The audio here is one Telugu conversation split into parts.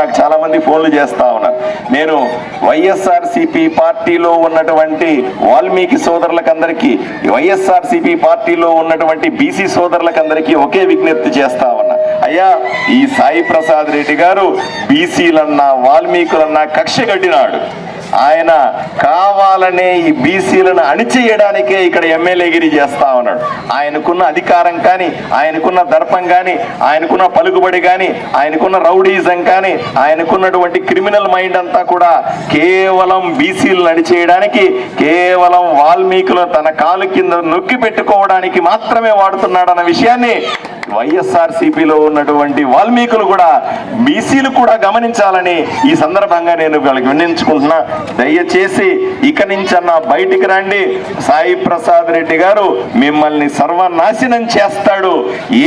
నాకు చాలా మంది ఫోన్లు చేస్తా ఉన్నారు. నేను వైఎస్ఆర్ సిపి పార్టీలో ఉన్నటువంటి వాల్మీకి సోదరులకందరికీ వైఎస్ఆర్ సిపి పార్టీలో ఉన్నటువంటి బీసీ సోదరులకందరికీ ఒకే విజ్ఞప్తి చేస్తా ఉన్నా. అయ్యా ఈ సాయి ప్రసాద్ రెడ్డి గారు బీసీలన్నా వాల్మీకులన్నా కక్ష కట్టినాడు. ఆయన కావాలనే ఈ బీసీలను అణిచేయడానికే ఇక్కడ ఎమ్మెల్యేగిరి చేస్తా ఉన్నాడు. ఆయనకున్న అధికారం కానీ ఆయనకున్న దర్పం కానీ ఆయనకున్న పలుకుబడి కానీ ఆయనకున్న రౌడీజం కానీ ఆయనకున్నటువంటి క్రిమినల్ మైండ్ అంతా కూడా కేవలం బీసీలు అణిచేయడానికి కేవలం వాల్మీకులు తన కాలు కింద నొక్కి పెట్టుకోవడానికి మాత్రమే వాడుతున్నాడన్న విషయాన్ని వైఎస్ఆర్ సిపిలో ఉన్నటువంటి వాల్మీకులు కూడా బీసీలు కూడా గమనించాలని ఈ సందర్భంగా నేను వాళ్ళకి వినించుకుంటున్నా దయచేసి ఇక నుంచన్నా బయటికి రండి. సాయి ప్రసాద్ రెడ్డి గారు మిమ్మల్ని సర్వనాశనం చేస్తాడు.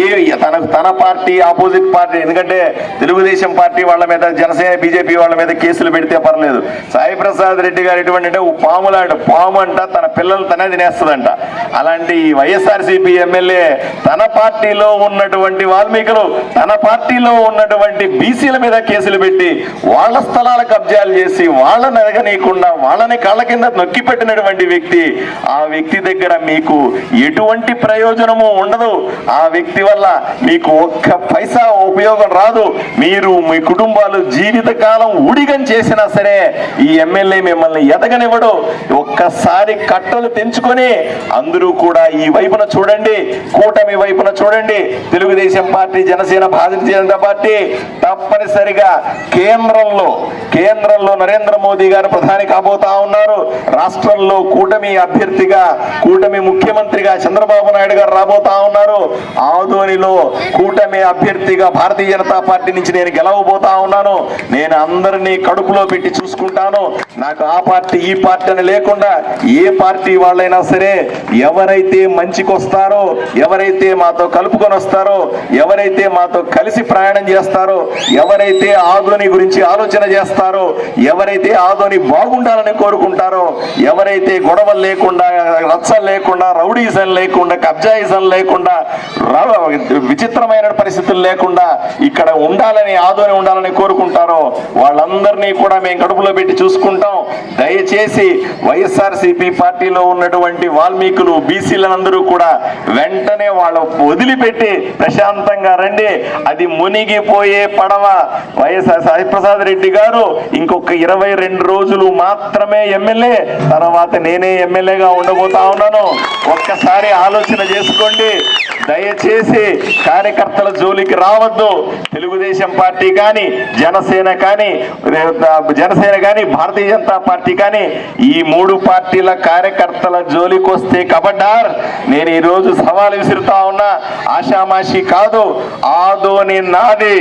ఏ తన తన పార్టీ ఆపోజిట్ పార్టీ ఎందుకంటే తెలుగుదేశం పార్టీ వాళ్ళ మీద జనసేన బీజేపీ వాళ్ళ మీద కేసులు పెడితే పర్లేదు. సాయి ప్రసాద్ రెడ్డి గారు ఎటువంటి అంటే ఓ పాములాడు పాము అంట తన పిల్లలు తనే తినేస్తుందంట. అలాంటి వైఎస్ఆర్సీపీ ఎమ్మెల్యే తన పార్టీలో ఉన్నటువంటి వాల్మీకులు తన పార్టీలో ఉన్నటువంటి బీసీల మీద కేసులు పెట్టి వాళ్ళ స్థలాల కబ్జాలు చేసి వాళ్ళని ఎరగనీయకుండా వాళ్ళని కాళ్ళ కింద నొక్కి పెట్టినటువంటి వ్యక్తి ఆ వ్యక్తి దగ్గర మీకు ఎటువంటి ప్రయోజనము ఉండదు. ఆ వ్యక్తి వల్ల మీకు ఒక్క పైసా ఉపయోగం రాదు. మీరు మీ కుటుంబాలు జీవితకాలం ఉడిగం చేసినా సరే ఈ ఎమ్మెల్యే మిమ్మల్ని ఎదగనివ్వడు. ఒక్కసారి కట్టలు తెంచుకొని అందరూ కూడా ఈ వైపున చూడండి. కూటమి వైపున చూడండి. తెలుగుదేశం పార్టీ జనసేన భారతీయ జనతా పార్టీ తప్పనిసరిగా కేంద్రంలో కేంద్రంలో నరేంద్ర మోదీ గారు ప్రధాని కాబోతా ఉన్నారు. రాష్ట్రంలో కూటమి అభ్యర్థిగా కూటమి ముఖ్యమంత్రిగా చంద్రబాబు నాయుడు గారు రాబోతా ఉన్నారు. ఆదోనిలో కూటమి అభ్యర్థిగా భారతీయ జనతా పార్టీ నుంచి నేను గెలవబోతా ఉన్నాను. నేను అందరినీ కడుపులో పెట్టి చూసుకుంటాను. నాకు ఆ పార్టీ ఈ పార్టీ అని లేకుండా ఏ పార్టీ వాళ్ళైనా సరే ఎవరైతే మంచికొస్తారో ఎవరైతే మాతో కలుపుకొని వస్తారో ఎవరైతే మాతో కలిసి ప్రయాణం చేస్తారో ఎవరైతే ఆదోని గురించి ఆలోచన చేస్తారో ఎవరైతే ఆదోని బాగుండాలని కోరుకుంటారో ఎవరైతే గొడవలు లేకుండా రచ్చలు లేకుండా రౌడీజం లేకుండా కబ్జాయిజం లేకుండా విచిత్రమైన పరిస్థితులు లేకుండా ఇక్కడ ఉండాలని ఆదోని ఉండాలని కోరుకుంటారో వాళ్ళందరినీ కూడా మేము కడుపులో పెట్టి చూసుకుంటాం. దయచేసి వైఎస్ఆర్ పార్టీలో ఉన్నటువంటి వాల్మీకులు బీసీలందరూ కూడా వెంటనే వాళ్ళ వదిలిపెట్టి ప్రశాంతంగా రండి. అది మునిగిపోయే పడవ. వైఎస్ఆర్ సాయిప్రసాద్ రెడ్డి గారు ఇంకొక ఇరవై రెండు రోజులు మాత్రమే ఎమ్మెల్యే. తర్వాత నేనే ఎమ్మెల్యేగా ఉండబోతా ఉన్నాను. ఒక్కసారి ఆలోచన చేసుకోండి. దయచేసి కార్యకర్తల జోలికి రావద్దు. తెలుగుదేశం పార్టీ కానీ జనసేన కానీ జనసేన కానీ భారతీయ జనతా పార్టీ కానీ ఈ మూడు పార్టీల కార్యకర్తల జోలికి వస్తే కబడ్డార్. నేను ఈ రోజు సవాల్ విసురుతా ఉన్నా ఆషామాషి కాదు ఆదోని నాది.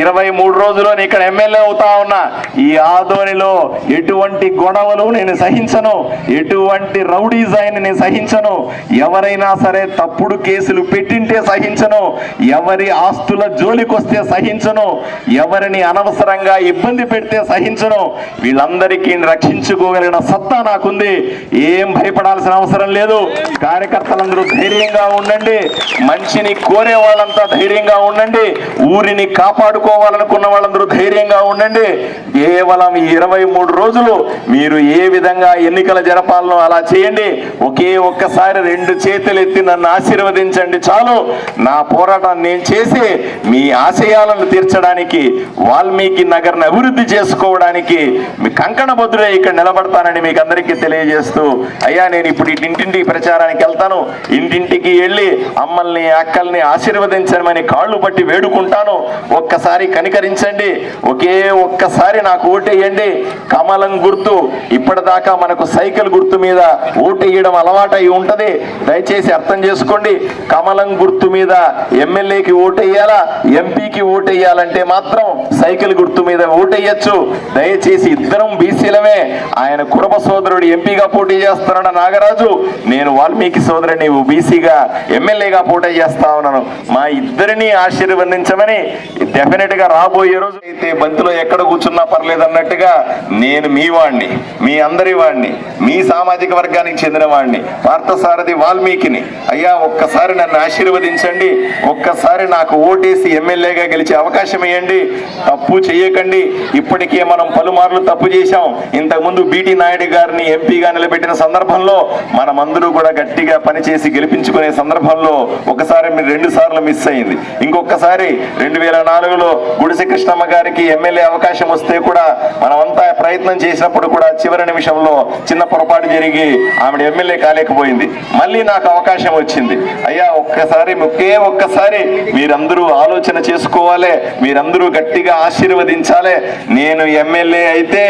ఇరవై మూడు రోజులు ఇక్కడ ఎమ్మెల్యే అవుతా ఉన్నా. ఈ ఆదోనిలో ఎటువంటి గొడవలు నేను సహించను ఎటువంటి రౌడీజాయిని నేను సహించను ఎవరైనా సరే తప్పుడు కేసులు పెట్టింటే సహించను ఎవరి ఆస్తుల జోలికొస్తే సహించను. ఎవరిని అనవసరంగా ఇబ్బంది పెడితే సహించను. వీళ్ళందరికీ రక్షించుకోగలిగిన సత్తా నాకుంది. ఏం భయపడాల్సిన అవసరం లేదు. కార్యకర్తలందరూ ధైర్యంగా ఉండండి. మంచిని కోరే వాళ్ళంతా ధైర్యంగా ఉండండి. ఊరిని కాపాడుకోవాలనుకున్న వాళ్ళందరూ ధైర్యంగా ఉండండి. కేవలం ఇరవై మూడు రోజులు మీరు ఏ విధంగా ఎన్నికల జరపాలనో అలా చేయండి. ఒకే ఒక్కసారి రెండు చేతులు ఎత్తి నన్ను ఆశీర్వదించండి చాలు. నా పోరాటం నేను చేసి మీ ఆశ ఆశయాలను తీర్చడానికి వాల్మీకి నగర్ని అభివృద్ధి చేసుకోవడానికి మీ కంకణ ఇక్కడ నిలబడతానని మీకు అందరికీ తెలియజేస్తూ అయ్యా నేను ఇప్పుడు ఇంటింటి ఇంటింటికి ప్రచారానికి వెళ్తాను. ఇంటింటికి వెళ్ళి అమ్మల్ని అక్కల్ని ఆశీర్వదించమని కాళ్ళు పట్టి వేడుకుంటాను. ఒక్కసారి కనికరించండి. ఒకే ఒక్కసారి నాకు ఓటేయండి. కమలం గుర్తు ఇప్పటిదాకా మనకు సైకిల్ గుర్తు మీద ఓటేయడం అలవాటు అయి ఉంటది. దయచేసి అర్థం చేసుకోండి. కమలం గుర్తు మీద ఎమ్మెల్యేకి ఓటేయాలా? బీసీకి ఓటేయాలంటే మాత్రం సైకిల్ గుర్తు మీద ఓటేయచ్చు. దయచేసి ఇద్దరం బీసీలమే. ఆయన కురబ సోదరుడు ఎంపీగా పోటీ చేస్తున్నాడు నాగరాజు. నేను వాల్మీకి సోదరుని బీసీగా ఎమ్మెల్యేగా పోటీ చేస్తా ఉన్నాను. మా ఇద్దరిని ఆశీర్వదించమని డెఫినెట్గా రాబోయే రోజు అయితే బంతిలో ఎక్కడ కూర్చున్నా పర్లేదు అన్నట్టుగా నేను మీ వాణ్ణి మీ అందరి వాణ్ణి మీ సామాజిక వర్గానికి చెందిన వాణ్ణి పార్థసారథి వాల్మీకిని. అయ్యా ఒక్కసారి నన్ను ఆశీర్వదించండి. ఒక్కసారి నాకు ఓటేసి ఎమ్మెల్యేగా గెలిచే అవకాశం ఇవ్వండి తప్పు చేయకండి ఇప్పటికే మనం పలుమార్లు తప్పు చేశాం. ఇంతకుముందు బీటీ నాయుడు గారిని ఎంపీగా నిలబెట్టిన సందర్భంలో మనమందరూ కూడా గట్టిగా పనిచేసి గెలిపించుకునే సందర్భంలో ఒకసారి మీరు రెండు సార్లు మిస్ అయింది. ఇంకొకసారి రెండు వేల నాలుగులో గుడిసె కృష్ణమ్మ గారికి ఎమ్మెల్యే అవకాశం వస్తే కూడా మనమంతా ప్రయత్నం చేసినప్పుడు కూడా చివరి నిమిషంలో చిన్న పొరపాటు జరిగి ఆవిడ ఎమ్మెల్యే కాలేకపోయింది. మళ్ళీ నాకు అవకాశం వచ్చింది. అయ్యా ఒక్కసారి ఒకే ఒక్కసారి మీరందరూ ఆలోచన చేసుకోవాలి మీరందరూ గట్టిగా ఆశీర్వదించాలి. నేను ఎమ్మెల్యే అయితే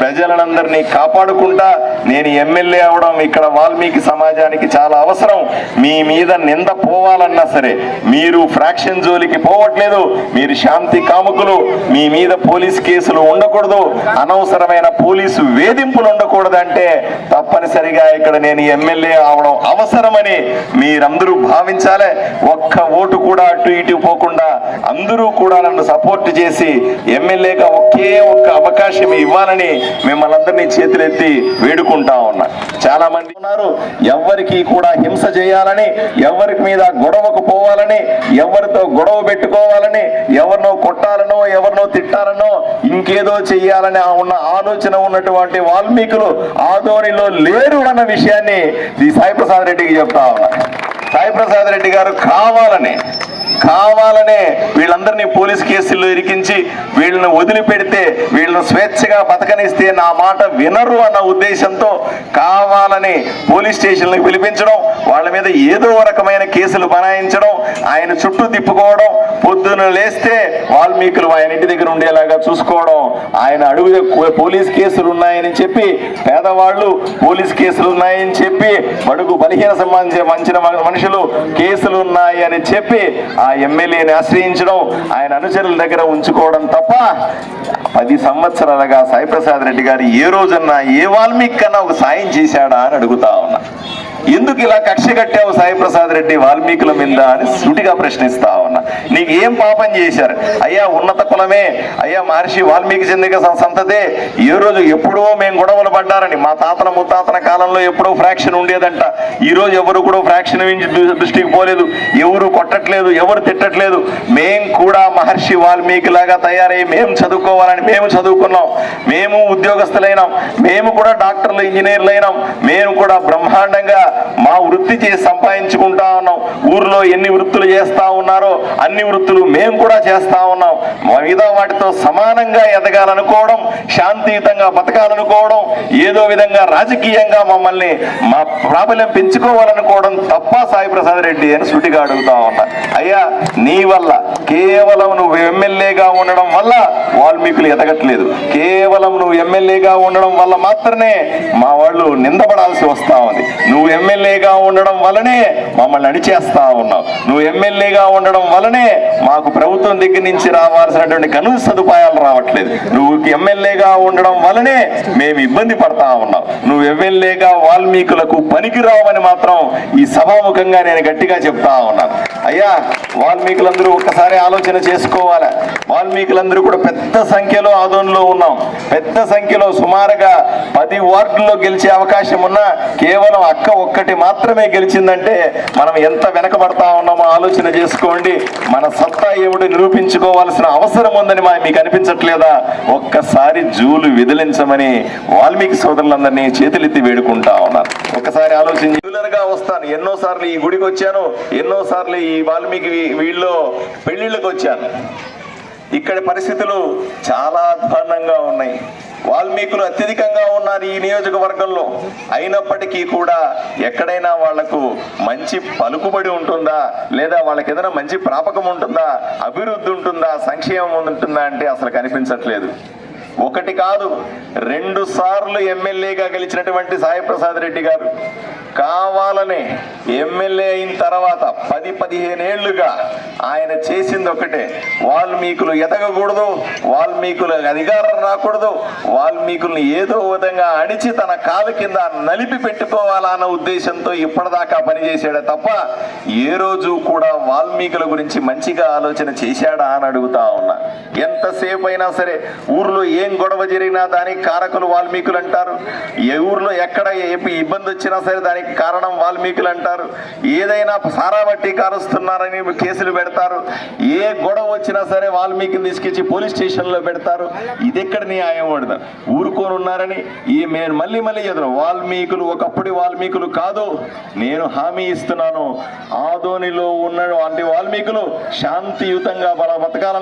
ప్రజలందరినీ కాపాడుకుంటా నేను ఎమ్మెల్యే అవడం ఇక్కడ వాల్మీకి సమాజానికి చాలా అవసరం. మీ మీద నింద పోవాలన్నా సరే మీరు ఫ్రాక్షన్ జోలికి పోవట్లేదు మీరు శాంతి కాముకులు మీ మీద పోలీస్ కేసులు ఉండకూడదు అనవసరమైన పోలీసు వేధింపులు ఉండకూడదంటే తప్పనిసరిగా ఇక్కడ నేను ఎమ్మెల్యే అవడం అవసరమని మీరందరూ భావించాలి. ఒక్క ఓటు కూడా అటు ఇటు పోకుండా అందరూ కూడా నన్ను సపోర్ట్ చేసి ఎమ్మెల్యేగా ఒకే ఒక్క అవకాశం ఇవ్వాలని మిమ్మల్ని అందరినీ చేతులెత్తి వేడుకుంటా ఉన్నా. చాలా మంది ఉన్నారు ఎవ్వరికి కూడా హింస చేయాలని ఎవరికి మీద గొడవకు పోవాలని ఎవరితో గొడవ పెట్టుకోవాలని ఎవరినో కొట్టాలనో ఎవరినో తిట్టాలనో ఇంకేదో చెయ్యాలని ఆ ఉన్న ఆలోచన ఉన్నటువంటి వాల్మీకులు ఆదోనిలో లేరు అన్న విషయాన్ని ఈ సాయిప్రసాద్ రెడ్డికి చెప్తా ఉన్నా. సాయిప్రసాద్ రెడ్డి గారు కావాలని కావాలనే వీళ్ళందరినీ పోలీస్ కేసుల్లో ఇరికించి వీళ్ళని వదిలిపెడితే వీళ్ళని స్వేచ్ఛగా బతకనిస్తే నా మాట వినరు అన్న ఉద్దేశంతో కావాలని పోలీస్ స్టేషన్లకు పిలిపించడం వాళ్ళ మీద ఏదో రకమైన కేసులు బనాయించడం ఆయన చుట్టూ తిప్పుకోవడం పొద్దున లేస్తే వాల్మీకులు ఆయన ఇంటి దగ్గర ఉండేలాగా చూసుకోవడం ఆయన అడుగు పోలీస్ కేసులు ఉన్నాయని చెప్పి పేదవాళ్ళు పోలీస్ కేసులు ఉన్నాయని చెప్పి బడుగు బలహీన సంబంధించిన మంచిన మనుషులు కేసులు ఉన్నాయి అని చెప్పి ఆ ఎమ్మెల్యేని ఆశ్రయించడం ఆయన అనుచరుల దగ్గర ఉంచుకోవడం తప్ప పది సంవత్సరాలుగా సాయిప్రసాద్ రెడ్డి గారు ఏ రోజన్నా ఏ వాల్మీకి కన్నా ఒక సాయం చేశాడా అని అడుగుతా ఉన్నా. ఎందుకు ఇలా కక్ష కట్టావు సాయిప్రసాద్ రెడ్డి వాల్మీకుల మీద అని సూటిగా ప్రశ్నిస్తా ఉన్నా. నీకు ఏం పాపం చేశారు? అయ్యా ఉన్నత కులమే. అయ్యా మహర్షి వాల్మీకి చెందిన సంతతే. ఏ రోజు ఎప్పుడో మేము గొడవలు పడ్డారని. మా తాతల ముత్తాతల కాలంలో ఎప్పుడో ఫ్రాక్షన్ ఉండేదంట. ఈ రోజు ఎవరు కూడా ఫ్రాక్షన్ దృష్టికి పోలేదు. ఎవరు కొట్టట్లేదు ఎవరు తిట్టట్లేదు. మేం కూడా మహర్షి వాల్మీకి లాగా తయారై మేము చదువుకోవాలని మేము చదువుకున్నాం. మేము ఉద్యోగస్తులైనాం. మేము కూడా డాక్టర్లు ఇంజనీర్లు అయినాం మేము కూడా బ్రహ్మాండంగా మా వృత్తి చేసి సంపాదించుకుంటా ఉన్నాం. ఊర్లో ఎన్ని వృత్తులు చేస్తా ఉన్నారో అన్ని వృత్తులు మేము కూడా చేస్తా ఉన్నాం. మిగతా వాటితో సమానంగా ఎదగాలనుకోవడం శాంతియుతంగా బతకాలనుకోవడం ఏదో విధంగా రాజకీయంగా మమ్మల్ని మా ప్రాబల్యం పెంచుకోవాలనుకోవడం తప్ప సాయి ప్రసాద్ రెడ్డి అని సుటిగా అడుగుతా ఉన్నా. అయ్యా నీ వల్ల కేవలం నువ్వు ఎమ్మెల్యేగా ఉండడం వల్ల వాల్మీకులు ఎదగట్లేదు. కేవలం నువ్వు ఎమ్మెల్యేగా ఉండడం వల్ల మాత్రమే మా వాళ్ళు నిందపడాల్సి వస్తా ఉంది. నువ్వు ఎమ్మెల్యేగా ఉండడం వల్లనే మమ్మల్ని అడిచేస్తా ఉన్నావు. నువ్వు ఎమ్మెల్యేగా ఉండడం వల్లనే మాకు ప్రభుత్వం దగ్గర నుంచి రావాల్సినటువంటి కనుక సదుపాయాలు రావట్లేదు. నువ్వు ఎమ్మెల్యేగా ఉండడం వల్లనే మేము ఇబ్బంది పడతా ఉన్నాం. నువ్వు ఎమ్మెల్యేగా వాల్మీకులకు పనికిరావని మాత్రం ఈ సభాముఖంగా నేను గట్టిగా చెప్తా ఉన్నాను అయ్యా వాల్మీకులందరూ ఒక్కసారి ఆలోచన చేసుకోవాలి? వాల్మీకులందరూ కూడా పెద్ద సంఖ్యలో ఆదోన్లో ఉన్నాం. పెద్ద సంఖ్యలో సుమారుగా పది వార్డుల్లో గెలిచే అవకాశం ఉన్నా కేవలం అక్క ఒక్కటి మాత్రమే గెలిచిందంటే మనం ఎంత వెనకబడతా ఉన్నామో ఆలోచన చేసుకోండి. మన సత్తా ఏమిటి నిరూపించుకోవాల్సిన అవసరం ఉందని మా మీకు అనిపించట్లేదా? ఒక్కసారి జూలు విదిలించమని వాల్మీకి సోదరులందరినీ చేతులెత్తి వేడుకుంటా ఉన్నారు ఒక్కసారి ఆలోచించి రెగ్యులర్గా వస్తాను. ఎన్నోసార్లు ఈ గుడికి వచ్చాను. ఎన్నోసార్లు ఈ వాల్మీకి వీ- వీళ్ళలో పెళ్ళిళ్ళకి వచ్చాను. ఇక్కడ పరిస్థితులు చాలా అధ్వానంగా ఉన్నాయి. వాల్మీకులు అత్యధికంగా ఉన్నారు ఈ నియోజకవర్గంలో. అయినప్పటికీ కూడా ఎక్కడైనా వాళ్ళకు మంచి పలుకుబడి ఉంటుందా? లేదా వాళ్ళకి ఏదైనా మంచి ప్రాపకం ఉంటుందా? అభివృద్ధి ఉంటుందా? సంక్షేమం ఉంటుందా అంటే అసలు కనిపించట్లేదు. ఒకటి కాదు రెండు సార్లు ఎమ్మెల్యేగా గెలిచినటువంటి సాయిప్రసాద్ రెడ్డి గారు. కావాలని ఎమ్మెల్యే అయిన తర్వాత పది పదిహేను ఆయన చేసింది ఒకటే. వాల్మీకులు ఎదగకూడదు వాల్మీకులు అధికారం రాకూడదు వాల్మీకుల్ని ఏదో విధంగా అణిచి తన కాలు కింద నలిపి పెట్టుకోవాలా అన్న ఉద్దేశంతో ఇప్పటిదాకా పనిచేశాడే తప్ప ఏ రోజు కూడా వాల్మీకుల గురించి మంచిగా ఆలోచన చేశాడా అని అడుగుతా ఉన్నా. ఎంతసేపు అయినా సరే ఊర్లో ఏం ఏం గొడవ జరిగినా దానికి కారకులు వాల్మీకులు అంటారు. ఏ ఊర్లో ఎక్కడ ఏ ఇబ్బంది వచ్చినా సరే దానికి కారణం వాల్మీకులు అంటారు. ఏదైనా సారాబట్టి కారుస్తున్నారని కేసులు పెడతారు. ఏ గొడవ వచ్చినా సరే వాల్మీకిని తీసుకొచ్చి పోలీస్ స్టేషన్లో పెడతారు. ఇది ఎక్కడ న్యాయం పడదు ఊరుకొని ఉన్నారని ఈ నేను మళ్ళీ మళ్ళీ చెప్తున్నాను వాల్మీకులు ఒకప్పుడు వాల్మీకులు కాదు. నేను హామీ ఇస్తున్నాను. ఆదోనిలో ఉన్న వాల్మీకులు శాంతియుతంగా బల బతకాలని